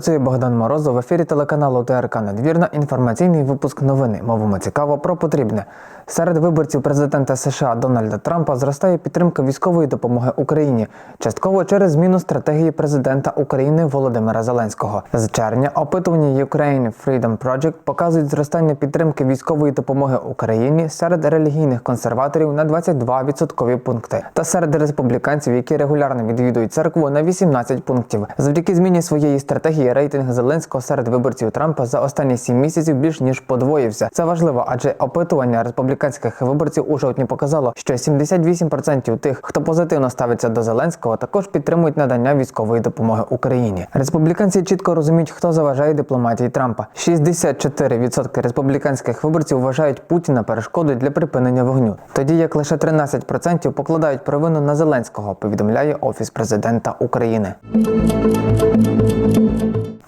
Працює Богдан Морозов в ефірі телеканалу ТРК Надвірна. Інформаційний випуск новини. Мовимо цікаво про потрібне. Серед виборців президента США Дональда Трампа зростає підтримка військової допомоги Україні, частково через зміну стратегії президента України Володимира Зеленського. З червня опитування Ukraine Freedom Project показують зростання підтримки військової допомоги Україні серед релігійних консерваторів на 22 відсоткові пункти, та серед республіканців, які регулярно відвідують церкву на 18 пунктів. Завдяки зміні своєї стратегії рейтинг Зеленського серед виборців Трампа за останні 7 місяців більш ніж подвоївся. Це важливо, адже опитування республіканських виборців у жовтні показало, що 78% тих, хто позитивно ставиться до Зеленського, також підтримують надання військової допомоги Україні. Республіканці чітко розуміють, хто заважає дипломатії Трампа. 64% республіканських виборців вважають Путіна перешкодою для припинення вогню, тоді як лише 13% покладають провину на Зеленського. Повідомляє офіс президента України.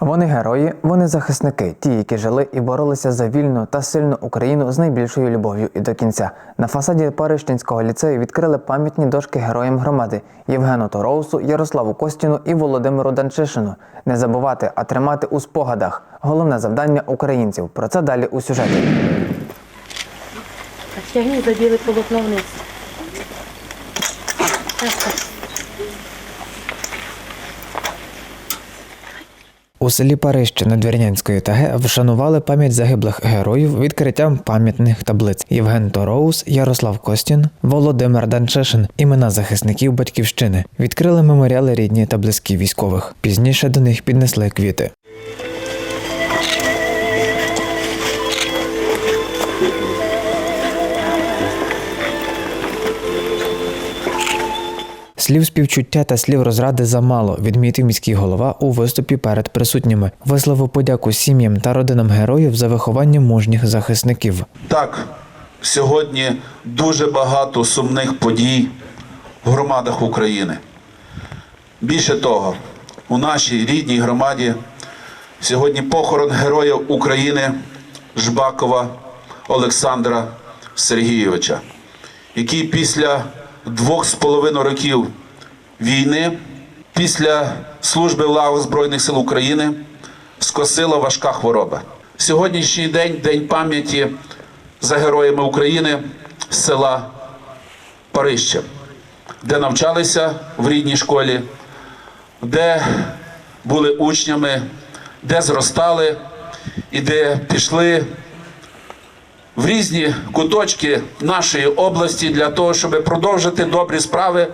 Вони герої, вони захисники, ті, які жили і боролися за вільну та сильну Україну з найбільшою любов'ю і до кінця. На фасаді Парижчинського ліцею відкрили пам'ятні дошки героям громади Євгену Тороусу, Ярославу Костіну і Володимиру Данчишину. Не забувати, а тримати у спогадах. Головне завдання українців. Про це далі у сюжеті. Тягні за біле. У селі Парижче Надвірнянської ТГ вшанували пам'ять загиблих героїв відкриттям пам'ятних таблиць Євген Тороус, Ярослав Костін, Володимир Данчишин, імена захисників батьківщини. Відкрили меморіали рідні та близькі військових. Пізніше до них піднесли квіти. Слів співчуття та слів розради замало, відмітив міський голова у виступі перед присутніми. Висловив подяку сім'ям та родинам героїв за виховання мужніх захисників. Так, сьогодні дуже багато сумних подій в громадах України. Більше того, у нашій рідній громаді сьогодні похорон Героя України Жбакова Олександра Сергійовича, який після двох з половиною років війни, після служби в лавах Збройних сил України скосила важка хвороба. Сьогоднішній день день пам'яті за героями України з села Парище, де навчалися в рідній школі, де були учнями, де зростали і де пішли в різні куточки нашої області для того, щоб продовжити добрі справи,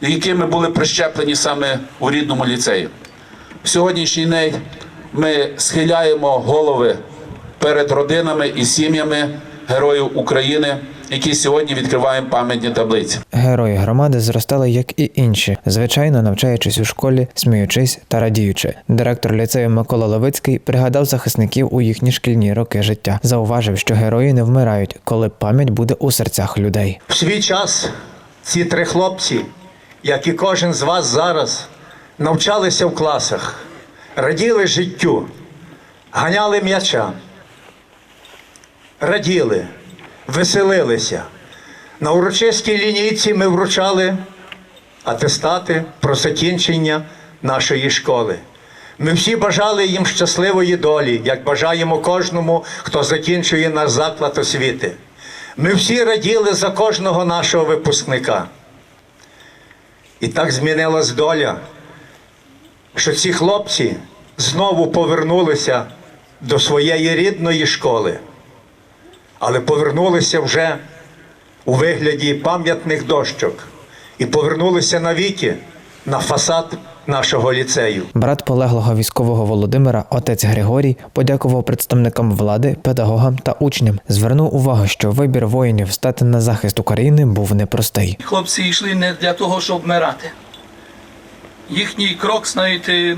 якими були прищеплені саме у рідному ліцеї. В сьогоднішній день ми схиляємо голови перед родинами і сім'ями героїв України, які сьогодні відкриваємо пам'ятні таблиці. Герої громади зростали, як і інші, звичайно, навчаючись у школі, сміючись та радіючи. Директор ліцею Микола Левицький пригадав захисників у їхні шкільні роки життя. Зауважив, що герої не вмирають, коли пам'ять буде у серцях людей. В свій час ці три хлопці, як і кожен з вас зараз, навчалися в класах, раділи життю, ганяли м'яча, раділи, веселилися. На урочистій лінійці ми вручали атестати про закінчення нашої школи. Ми всі бажали їм щасливої долі, як бажаємо кожному, хто закінчує наш заклад освіти. Ми всі раділи за кожного нашого випускника. І так змінилась доля, що ці хлопці знову повернулися до своєї рідної школи, але повернулися вже у вигляді пам'ятних дощок і повернулися навіки на фасад нашого ліцею. Брат полеглого військового Володимира, отець Григорій, подякував представникам влади, педагогам та учням. Звернув увагу, що вибір воїнів стати на захист України був непростий. Хлопці йшли не для того, щоб вмирати. Їхній крок, знаєте,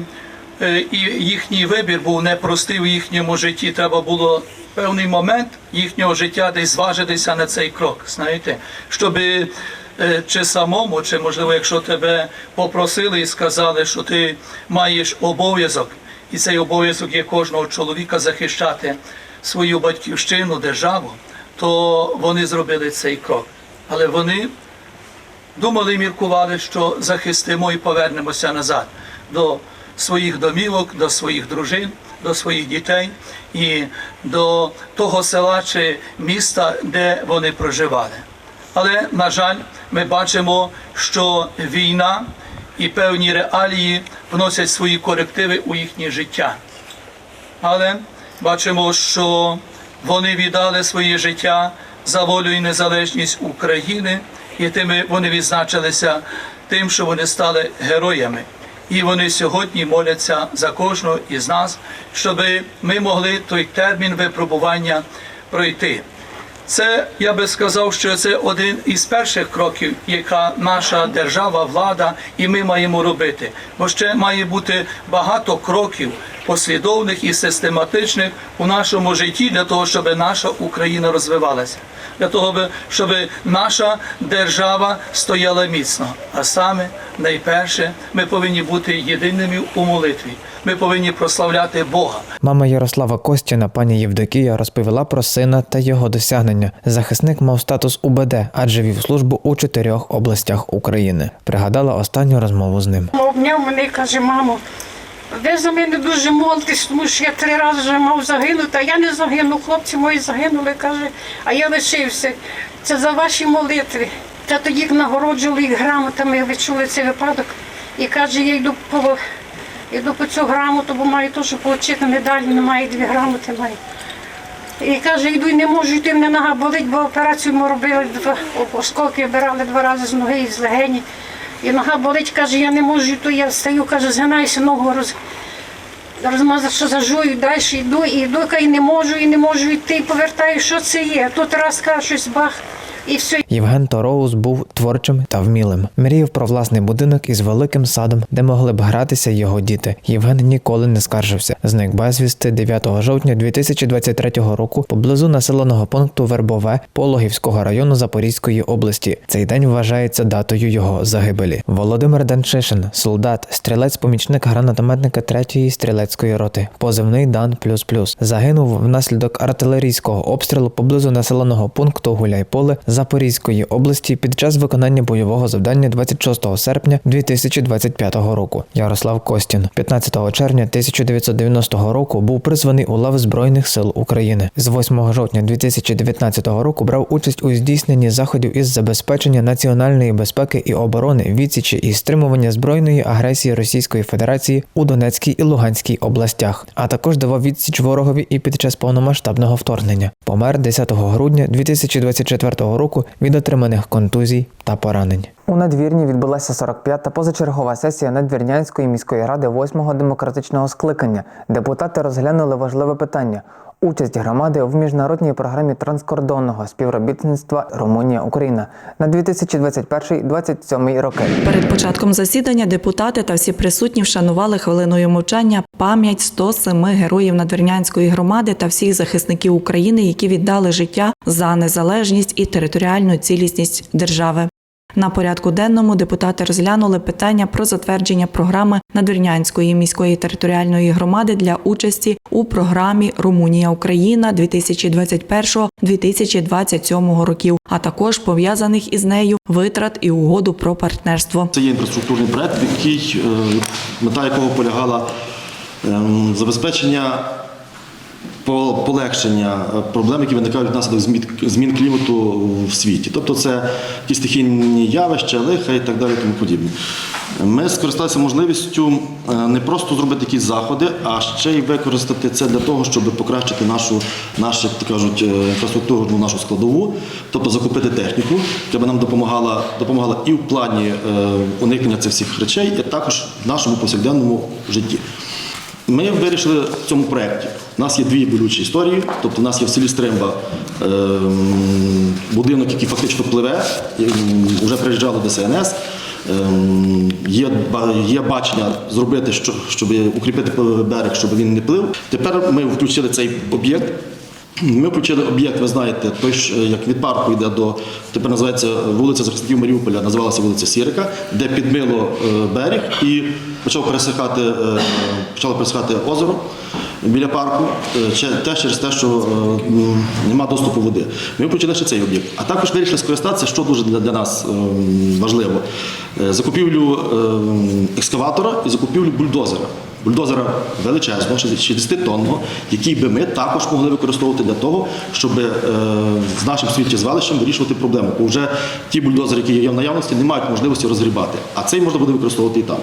е, і їхній вибір був непростий в їхньому житті. Треба було певний момент їхнього життя десь зважитися на цей крок, знаєте, щоб чи самому, чи можливо, якщо тебе попросили і сказали, що ти маєш обов'язок, і цей обов'язок є кожного чоловіка захищати свою батьківщину, державу, то вони зробили цей крок. Але вони думали і міркували, що захистимо і повернемося назад до своїх домівок, до своїх дружин, до своїх дітей і до того села чи міста, де вони проживали. Але, на жаль, ми бачимо, що війна і певні реалії вносять свої корективи у їхнє життя. Але бачимо, що вони віддали своє життя за волю і незалежність України, і тими вони відзначилися тим, що вони стали героями. І вони сьогодні моляться за кожного із нас, щоб ми могли той термін випробування пройти. Це я би сказав, що це один із перших кроків, яка наша держава, влада і ми маємо робити. Бо ще має бути багато кроків послідовних і систематичних у нашому житті для того, щоб наша Україна розвивалася, для того, би- щоб наша держава стояла міцно. А саме найперше, ми повинні бути єдиними у молитві. Ми повинні прославляти Бога. Мама Ярослава Костіна, пані Євдокія, розповіла про сина та його досягнення. Захисник мав статус УБД, адже вів службу у чотирьох областях України. Пригадала останню розмову з ним. Обняв мене каже, мамо, ви за мене дуже молитесь, тому що я три рази вже мав загинути, а я не загинув, хлопці мої загинули, каже, а я лишився. Це за ваші молитви. Та тоді нагороджували їх грамотами, ви чули цей випадок. І каже, я йду по, йду по цю грамоту, бо маю теж отримати медалі, немає дві грамоти маю. І каже, йду не можу йти, мене нога болить, бо операцію ми робили два осколки обирали два рази з ноги і з легені. І нога болить, каже, я не можу то я встаю, каже, згинаюся, ногу роз... розмазав, що зажую, далі йду, і йду, і не можу, і не можу йти, повертаю, що це є. Тут раз каже, щось бах, Євген Тороус був творчим та вмілим. Мріяв про власний будинок із великим садом, де могли б гратися його діти. Євген ніколи не скаржився. Зник безвісти 9 жовтня 2023 року поблизу населеного пункту Вербове Пологівського району Запорізької області. Цей день вважається датою його загибелі. Володимир Данчишин, солдат, стрілець-помічник гранатометника 3-ї стрілецької роти, позивний Дан плюс плюс, загинув внаслідок артилерійського обстрілу поблизу населеного пункту Гуляйполе Запорізької області під час виконання бойового завдання 26 серпня 2025 року. Ярослав Костін 15 червня 1990 року був призваний у лав Збройних сил України. З 8 жовтня 2019 року брав участь у здійсненні заходів із забезпечення національної безпеки і оборони, відсічі і стримування збройної агресії Російської Федерації у Донецькій і Луганській областях, а також давав відсіч ворогові і під час повномасштабного вторгнення. Помер 10 грудня 2024 року від отриманих контузій та поранень. У надвірні відбулася 45-та позачергова сесія Надвірнянської міської ради 8-го демократичного скликання. Депутати розглянули важливе питання. Участь громади в міжнародній програмі транскордонного співробітництва Румунія Україна на 2021-2027 роки. Перед початком засідання депутати та всі присутні вшанували хвилиною мовчання пам'ять 107 героїв Надвірнянської громади та всіх захисників України, які віддали життя за незалежність і територіальну цілісність держави. На порядку денному депутати розглянули питання про затвердження програми Надвірнянської міської територіальної громади для участі у програмі Румунія Україна 2021-2027 років, а також пов'язаних із нею витрат і угоду про партнерство. Це є інфраструктурний проект, який е, мета якого полягала ем, забезпечення полегшення е, проблем, які виникають внаслідок змін, клімату в світі. Тобто це якісь стихійні явища, лиха і так далі, тому подібне. Ми скористалися можливістю е, не просто зробити якісь заходи, а ще й використати це для того, щоб покращити нашу, нашу як то кажуть, е, інфраструктурну нашу складову, тобто закупити техніку, яка б нам допомагала, допомагала і в плані уникнення цих всіх речей, і також в нашому повсякденному житті. Ми вирішили в цьому проєкті. У нас є дві болючі історії. Тобто, у нас є в селі Стримба ем, будинок, який фактично пливе, ем, вже приїжджало до СНС. є, є бачення зробити, що, щоб укріпити берег, щоб він не плив. Тепер ми включили цей об'єкт Ми включили об'єкт, ви знаєте, той е, як від парку йде до тепер називається вулиця захисників Маріуполя, називалася вулиця Сірика, де підмило е, берег і почав пересихати, е, почало пересихати озеро біля парку, теж через те, що нема доступу води. Ми включили ще цей об'єкт. А також вирішили скористатися, що дуже для, нас важливо: закупівлю екскаватора і закупівлю бульдозера бульдозера величезного, 60-тонного, який би ми також могли використовувати для того, щоб е, з нашим сміттєзвалищем вирішувати проблему. Бо вже ті бульдозери, які є в наявності, не мають можливості розгрібати, а цей можна буде використовувати і там.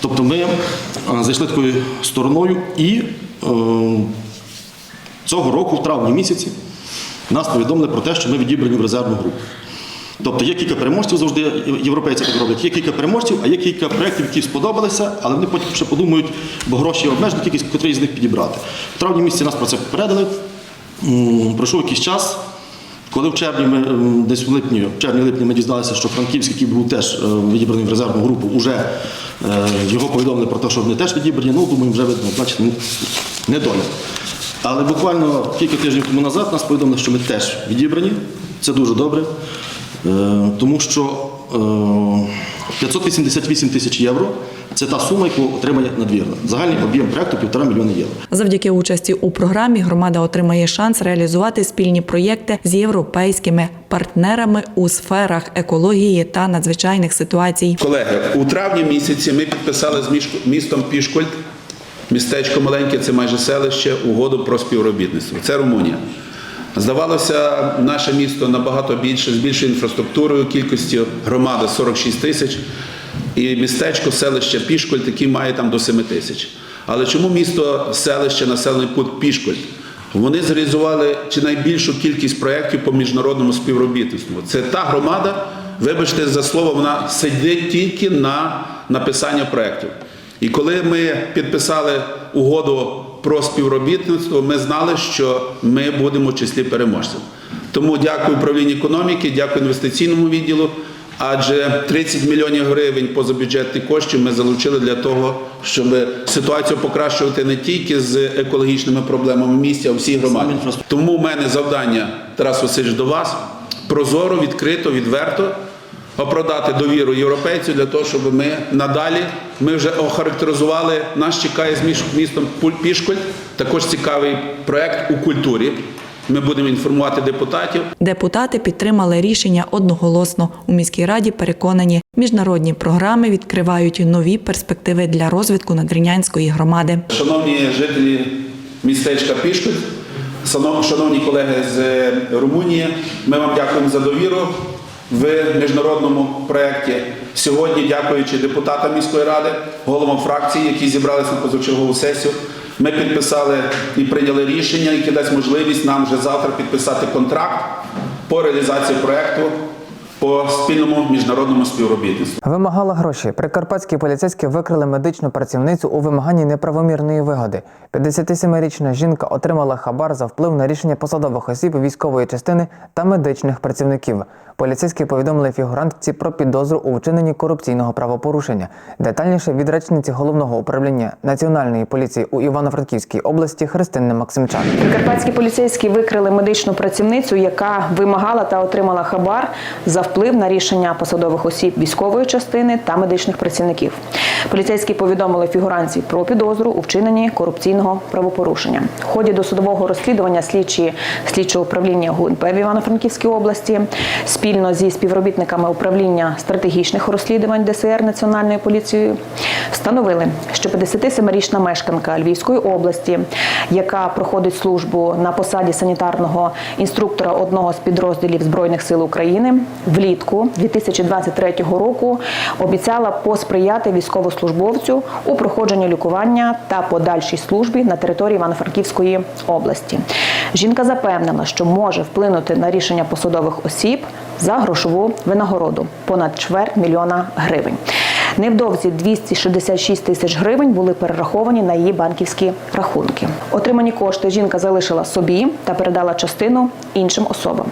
Тобто ми е, зайшли такою стороною і е, цього року, в травні місяці, нас повідомили про те, що ми відібрані в резервну групу. Тобто є кілька переможців завжди, європейці так роблять. Є кілька переможців, а є кілька проєктів, які сподобалися, але вони потім ще подумають, бо гроші обмежені, кількість, котрий з них підібрати. В травні місяці нас про це попередили. Пройшов якийсь час. Коли в червні ми десь в липні, в червні-липні ми дізналися, що Франківський, який був теж е, відібраний в резервну групу, вже е, його повідомили про те, що вони теж відібрані. Ну, думаю, вже видно, значить, не доля. Але буквально кілька тижнів тому назад нас повідомили, що ми теж відібрані. Це дуже добре. Е, Тому що е, 588 тисяч євро це та сума, яку отримає надвірна. Загальний об'єм проєкту півтора мільйона євро. Завдяки участі у програмі громада отримає шанс реалізувати спільні проєкти з європейськими партнерами у сферах екології та надзвичайних ситуацій. Колеги, у травні місяці ми підписали з містом Пішкольд, містечко маленьке, це майже селище, угоду про співробітництво. Це Румунія. Здавалося, наше місто набагато більше, з більшою інфраструктурою, кількістю громади 46 тисяч, і містечко, селище Пішкольд, яке має там до 7 тисяч. Але чому місто, селище, населений пункт Пішкольд? Вони зреалізували чи найбільшу кількість проєктів по міжнародному співробітництву. Це та громада, вибачте за слово, вона сидить тільки на написання проєктів. І коли ми підписали угоду про співробітництво, ми знали, що ми будемо в числі переможців. Тому дякую управлінню економіки, дякую інвестиційному відділу. Адже 30 мільйонів гривень позабюджетних коштів ми залучили для того, щоб ситуацію покращувати не тільки з екологічними проблемами в місті, а всій громаді. Тому в мене завдання, Тарас Васильович, до вас прозоро, відкрито, відверто оправдати довіру європейців для того, щоб ми надалі ми вже охарактеризували. Нас чекає з містом Пішколь, також цікавий проект у культурі. Ми будемо інформувати депутатів. Депутати підтримали рішення одноголосно. У міській раді переконані, міжнародні програми відкривають нові перспективи для розвитку Надринянської громади. Шановні жителі містечка Пішколь, шановні колеги з е, Румунії, ми вам дякуємо за довіру в міжнародному проєкті. Сьогодні, дякуючи депутатам міської ради, головам фракції, які зібралися на позачергову сесію, ми підписали і прийняли рішення, яке дасть можливість нам вже завтра підписати контракт по реалізації проєкту по спільному міжнародному співробітництву. Вимагала гроші. Прикарпатські поліцейські викрили медичну працівницю у вимаганні неправомірної вигоди. 57-річна жінка отримала хабар за вплив на рішення посадових осіб військової частини та медичних працівників. Поліцейські повідомили фігурантці про підозру у вчиненні корупційного правопорушення. Детальніше від речниці головного управління національної поліції у Івано-Франківській області Христини Максимчак. Прикарпатські поліцейські викрили медичну працівницю, яка вимагала та отримала хабар за вплив на рішення посадових осіб військової частини та медичних працівників. Поліцейські повідомили фігуранці про підозру у вчиненні корупційного правопорушення. В ході досудового розслідування слідчі слідчого управління ГУНП в Івано-Франківській області спільно зі співробітниками управління стратегічних розслідувань ДСР Національної поліції встановили, що 57-річна мешканка Львівської області, яка проходить службу на посаді санітарного інструктора одного з підрозділів Збройних сил України, влітку 2023 року обіцяла посприяти військовослужбовцю у проходженні лікування та подальшій службі на території Івано-Франківської області. Жінка запевнила, що може вплинути на рішення посадових осіб за грошову винагороду понад чверть мільйона гривень. Невдовзі 266 тисяч гривень були перераховані на її банківські рахунки. Отримані кошти жінка залишила собі та передала частину іншим особам.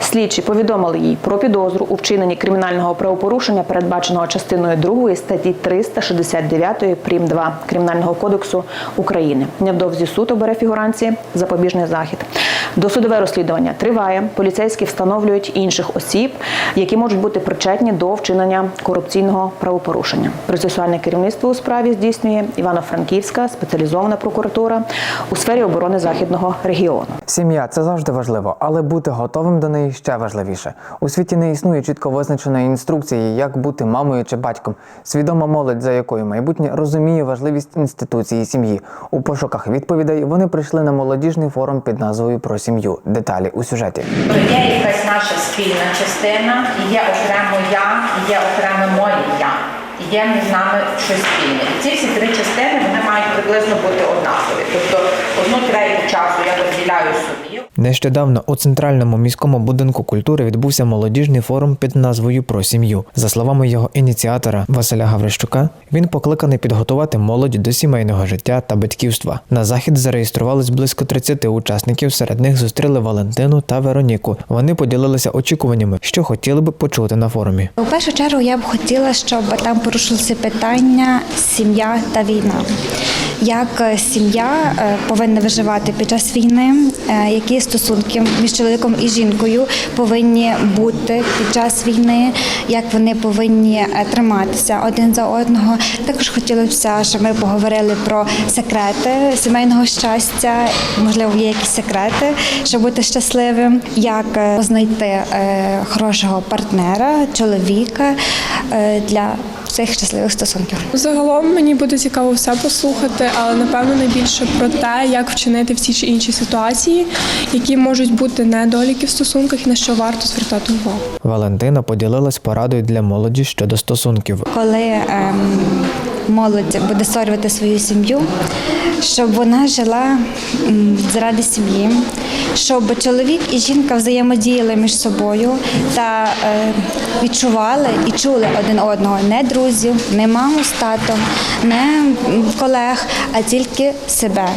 Слідчі повідомили їй про підозру у вчиненні кримінального правопорушення, передбаченого частиною 2 статті 369 прим. 2 Кримінального кодексу України. Невдовзі суд обере фігуранці запобіжний захід. Досудове розслідування триває. Поліцейські встановлюють інших осіб, які можуть бути причетні до вчинення корупційного правопорушення. Процесуальне керівництво у справі здійснює Івано-Франківська спеціалізована прокуратура у сфері оборони західного регіону. Сім'я це завжди важливо, але бути готовим до неї ще важливіше. У світі не існує чітко визначеної інструкції, як бути мамою чи батьком. Свідома молодь, за якою майбутнє розуміє важливість інституції сім'ї. У пошуках відповідей вони прийшли на молодіжний форум під назвою Про сім'ю. Деталі у сюжеті. Є якась наша спільна частина, і є окремо я, і є окремо моє я. Є між нами щось спільне. Ці всі три частини приблизно бути однакові. Тобто одну третю часу я виділяю собі. Нещодавно у центральному міському будинку культури відбувся молодіжний форум під назвою Про сім'ю. За словами його ініціатора Василя Гаврищука, він покликаний підготувати молодь до сімейного життя та батьківства. На захід зареєструвались близько 30 учасників. Серед них зустріли Валентину та Вероніку. Вони поділилися очікуваннями, що хотіли би почути на форумі. У першу чергу я б хотіла, щоб там порушилися питання сім'я та війна. Як е, сім'я е, повинна виживати під час війни, е, які стосунки між чоловіком і жінкою повинні бути під час війни, як вони повинні триматися один за одного. Також хотілося щоб ми поговорили про секрети сімейного щастя. Можливо, є якісь секрети, щоб бути щасливим, як знайти хорошого партнера, чоловіка для цих щасливих стосунків. Загалом мені буде цікаво все послухати, але напевно найбільше про те, як вчинити в ті чи інші ситуації, які можуть бути недоліки в стосунках і на що варто звертати увагу. Валентина поділилась порадою для молоді щодо стосунків. Коли ем, молодь буде створювати свою сім'ю, щоб вона жила заради сім'ї, щоб чоловік і жінка взаємодіяли між собою та е, відчували і чули один одного не друзів, не маму з татом, не колег, а тільки себе.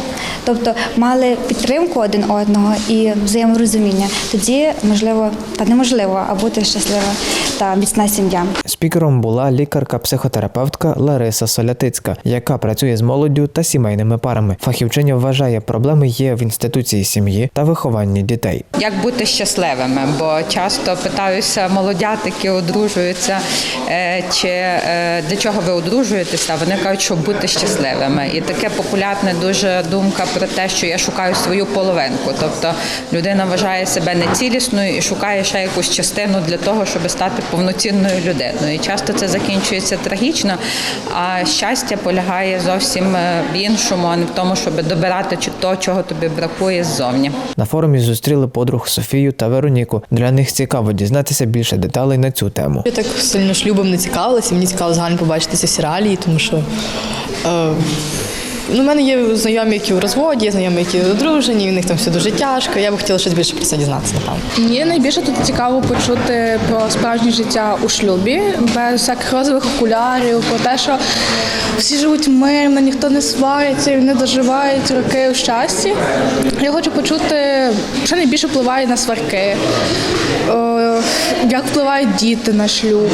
Тобто мали підтримку один одного і взаєморозуміння. Тоді можливо, та неможливо, а бути щаслива та міцна сім'я. Спікером була лікарка-психотерапевтка Лариса Солятицька, яка працює з молоддю та сімейними парами. Фахівчиня вважає, проблеми є в інституції сім'ї та вихованні дітей. Як бути щасливими? Бо часто питаюся молодят, які одружуються, е, чи е, для чого ви одружуєтеся? Вони кажуть, щоб бути щасливими. І таке популярна дуже думка про те, що я шукаю свою половинку. Тобто людина вважає себе нецілісною і шукає ще якусь частину для того, щоб стати повноцінною людиною. І часто це закінчується трагічно. А щастя полягає зовсім е, в іншому, а не в тому, щоб добирати чи то, чого тобі бракує ззовні. На форумі зустріли подруг Софію та Вероніку. Для них цікаво дізнатися більше деталей на цю тему. Я так сильно шлюбом не цікавилася, мені цікаво загально побачитися в серіалі, тому що. Е, Ну, у мене є знайомі, які у розводі, знайомі, які одружені, у них там все дуже тяжко. Я б хотіла щось більше про це дізнатися, напевно. Мені найбільше тут цікаво почути про справжнє життя у шлюбі, без всяких розових окулярів, про те, що всі живуть мирно, ніхто не свариться, і вони доживають роки у щасті. Я хочу почути, що найбільше впливає на сварки, е, як впливають діти на шлюб.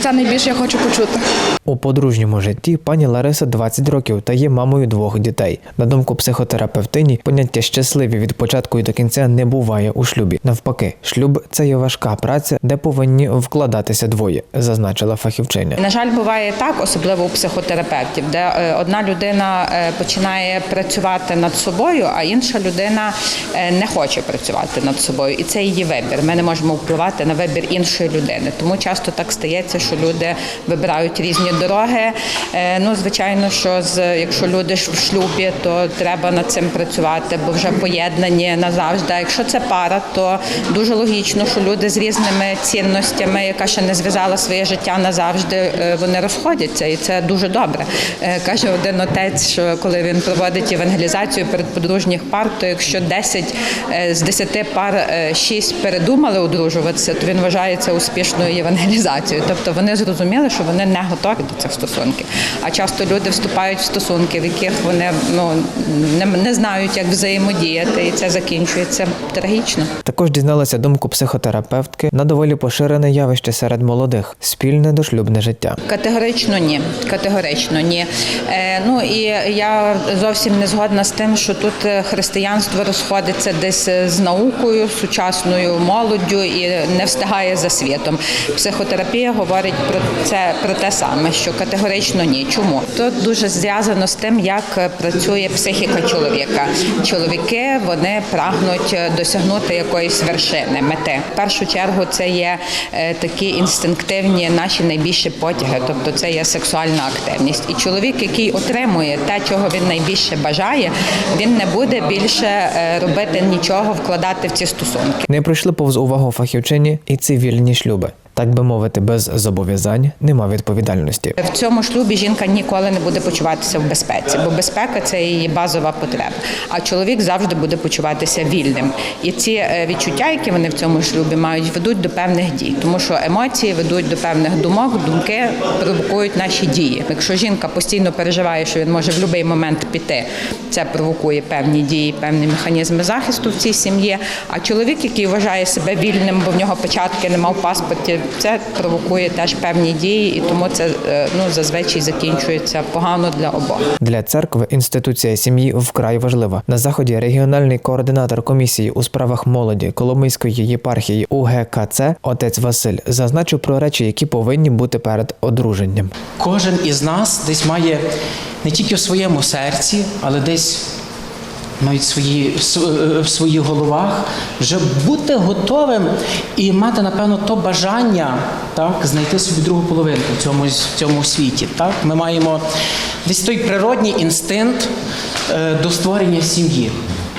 Це найбільше я хочу почути. У подружньому житті пані Лариса 20 років та є мамою двох дітей. На думку психотерапевтині, поняття щасливі від початку і до кінця не буває у шлюбі. Навпаки, шлюб це є важка праця, де повинні вкладатися двоє, зазначила фахівчиня. На жаль, буває так, особливо у психотерапевтів, де е, одна людина е, починає працювати над собою, а інша людина е, не хоче працювати над собою. І це її вибір. Ми не можемо впливати на вибір іншої людини. Тому часто так стається, що люди вибирають різні дороги. Е, Ну, звичайно, що з якщо люди в шлюбі, то треба над цим працювати, бо вже поєднані назавжди. Якщо це пара, то дуже логічно, що люди з різними цінностями, яка ще не зв'язала своє життя назавжди, е, вони розходяться, і це дуже добре. Е, Каже один отець, що коли він проводить евангелізацію перед подружніх пар, то якщо 10 е, з 10 пар 6 передумали одружуватися, то він вважає це успішною євангелізацією. Тобто Тобто вони зрозуміли, що вони не готові до цих стосунків. А часто люди вступають в стосунки, в яких вони ну не, не знають, як взаємодіяти, і це закінчується трагічно. Також дізналася думку психотерапевтки на доволі поширене явище серед молодих спільне дошлюбне життя. Категорично ні. Категорично ні. Е, ну і я зовсім не згодна з тим, що тут е, християнство розходиться десь е, з наукою, сучасною молоддю і не встигає за світом. Психотерапія говорить про це про те саме, що категорично ні. Чому? Тут дуже зв'язано з тим, як працює психіка чоловіка. Чоловіки вони прагнуть досягнути якоїсь вершини, мети. В першу чергу це є е, такі інстинктивні наші найбільші потяги, тобто це є сексуальна активність. І чоловік, який отримує те, чого він найбільше бажає, він не буде більше е, робити нічого, вкладати в ці стосунки. Не пройшли повз увагу фахівчині і цивільні шлюби. Так би мовити, без зобов'язань нема відповідальності. В цьому шлюбі жінка ніколи не буде почуватися в безпеці, бо безпека це її базова потреба. А чоловік завжди буде почуватися вільним. І ці е, відчуття, які вони в цьому шлюбі мають, ведуть до певних дій, тому що емоції ведуть до певних думок, думки провокують наші дії. Якщо жінка постійно переживає, що він може в будь-який момент піти, це провокує певні дії, певні механізми захисту в цій сім'ї. А чоловік, який вважає себе вільним, бо в нього початки нема в паспорті, це провокує теж певні дії, і тому це е, ну зазвичай закінчується погано для обох. Для церкви інституція сім'ї вкрай важлива. На заході регіональний координатор комісії у справах молоді Коломийської єпархії УГКЦ отець Василь зазначив про речі, які повинні бути перед одруженням. Кожен із нас десь має не тільки в своєму серці, але десь навіть свої, в своїх головах, вже бути готовим і мати, напевно, то бажання так, знайти собі другу половинку в цьому, в цьому світі. Так? Ми маємо десь той природній інстинкт е, до створення сім'ї.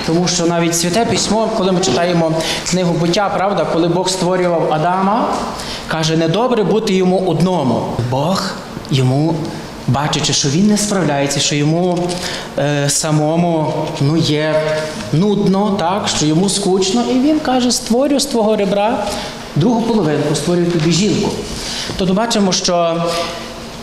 Тому що навіть святе письмо, коли ми читаємо книгу буття, правда, коли Бог створював Адама, каже, недобре бути йому одному. Бог йому, бачачи, що він не справляється, що йому е, самому ну, є нудно, так, що йому скучно, і він каже: створю з твого ребра другу половинку, створюю тобі жінку. Тобто бачимо, що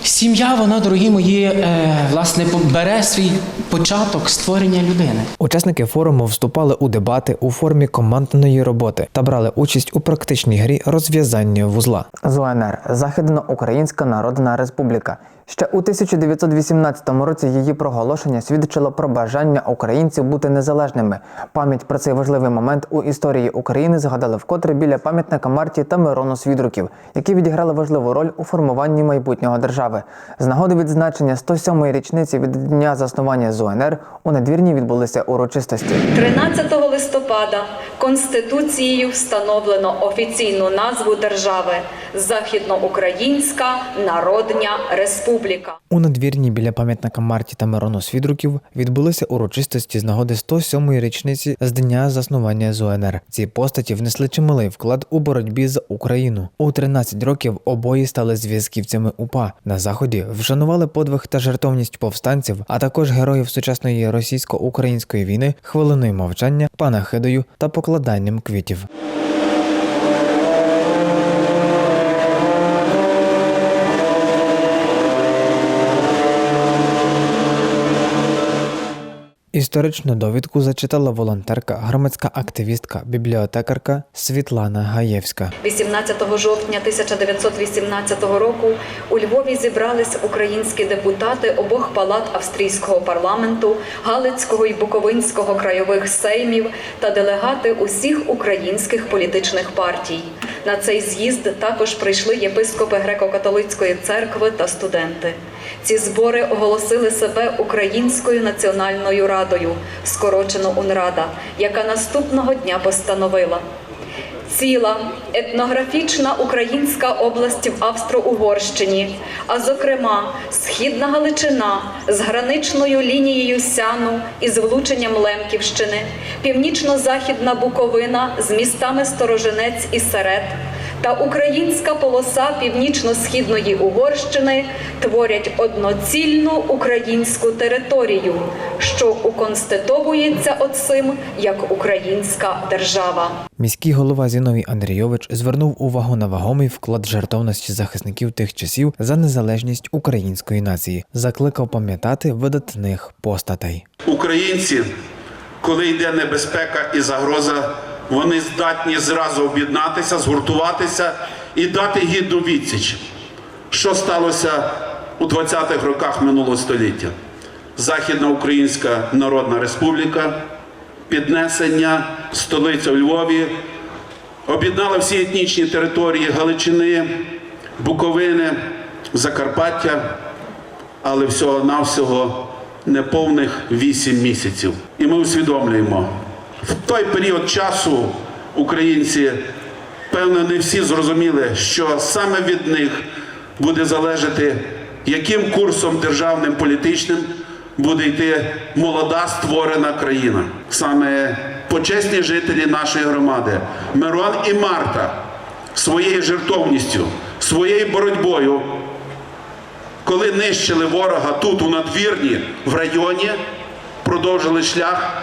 Сім'я, вона, дорогі мої, е, власне, бере свій початок створення людини. Учасники форуму вступали у дебати у формі командної роботи та брали участь у практичній грі розв'язання вузла. З УНР Західноукраїнська Народна Республіка. Ще у 1918 році її проголошення свідчило про бажання українців бути незалежними. Пам'ять про цей важливий момент у історії України згадали вкотре біля пам'ятника Марті та Мирону Свідруків, які відіграли важливу роль у формуванні майбутнього держави. З нагоди відзначення 107-ї річниці від дня заснування ЗУНР у надвірні відбулися урочистості. 13 листопада Конституцією встановлено офіційну назву держави Західноукраїнська Народня Республіка. У надвірні біля пам'ятника Марті та Мирону Свідруків відбулися урочистості з нагоди 107-ї річниці з дня заснування ЗУНР. Ці постаті внесли чималий вклад у боротьбі за Україну. У 13 років обоє стали зв'язківцями УПА. На заході вшанували подвиг та жертовність повстанців, а також героїв сучасної російсько-української війни, хвилиною мовчання, панахидою та покладанням квітів. Історичну довідку зачитала волонтерка, громадська активістка, бібліотекарка Світлана Гаєвська. 18 жовтня 1918 року у Львові зібрались українські депутати обох палат австрійського парламенту, Галицького і Буковинського крайових сеймів та делегати усіх українських політичних партій. На цей з'їзд також прийшли єпископи греко-католицької церкви та студенти. Ці збори оголосили себе Українською національною радою, скорочено УНРАДА, яка наступного дня постановила. Ціла етнографічна українська область в Австро-Угорщині, а зокрема Східна Галичина з граничною лінією Сяну і з влученням Лемківщини, Північно-Західна Буковина з містами Сторожинець і Серед, та українська полоса північно-східної Угорщини творять одноцільну українську територію, що уконститовується оцим як українська держава. Міський голова Зіновій Андрійович звернув увагу на вагомий вклад жертовності захисників тих часів за незалежність української нації, закликав пам'ятати видатних постатей. Українці, коли йде небезпека і загроза, вони здатні зразу об'єднатися, згуртуватися і дати гідну відсіч. Що сталося у 20-х роках минулого століття? Західна Українська Народна Республіка, піднесення, столиця у Львові, об'єднала всі етнічні території Галичини, Буковини, Закарпаття але всього-навсього неповних 8 місяців. І ми усвідомлюємо, в той період часу українці, певно, не всі зрозуміли, що саме від них буде залежати, яким курсом державним політичним буде йти молода створена країна. Саме почесні жителі нашої громади, Мирон і Марта, своєю жертовністю, своєю боротьбою коли нищили ворога тут, у надвірні, в районі, продовжили шлях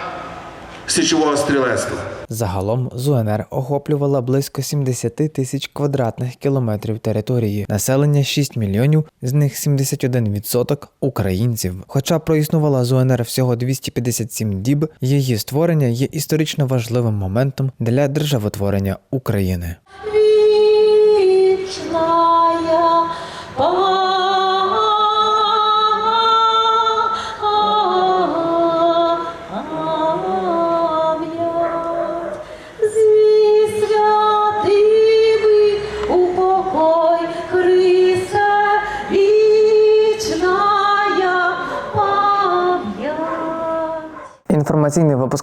січового стрілецтва. Загалом ЗУНР охоплювала близько 70 тисяч квадратних кілометрів території, населення 6 мільйонів, з них 71% українців. Хоча проіснувала ЗУНР всього 257 діб, її створення є історично важливим моментом для державотворення України. Інформаційний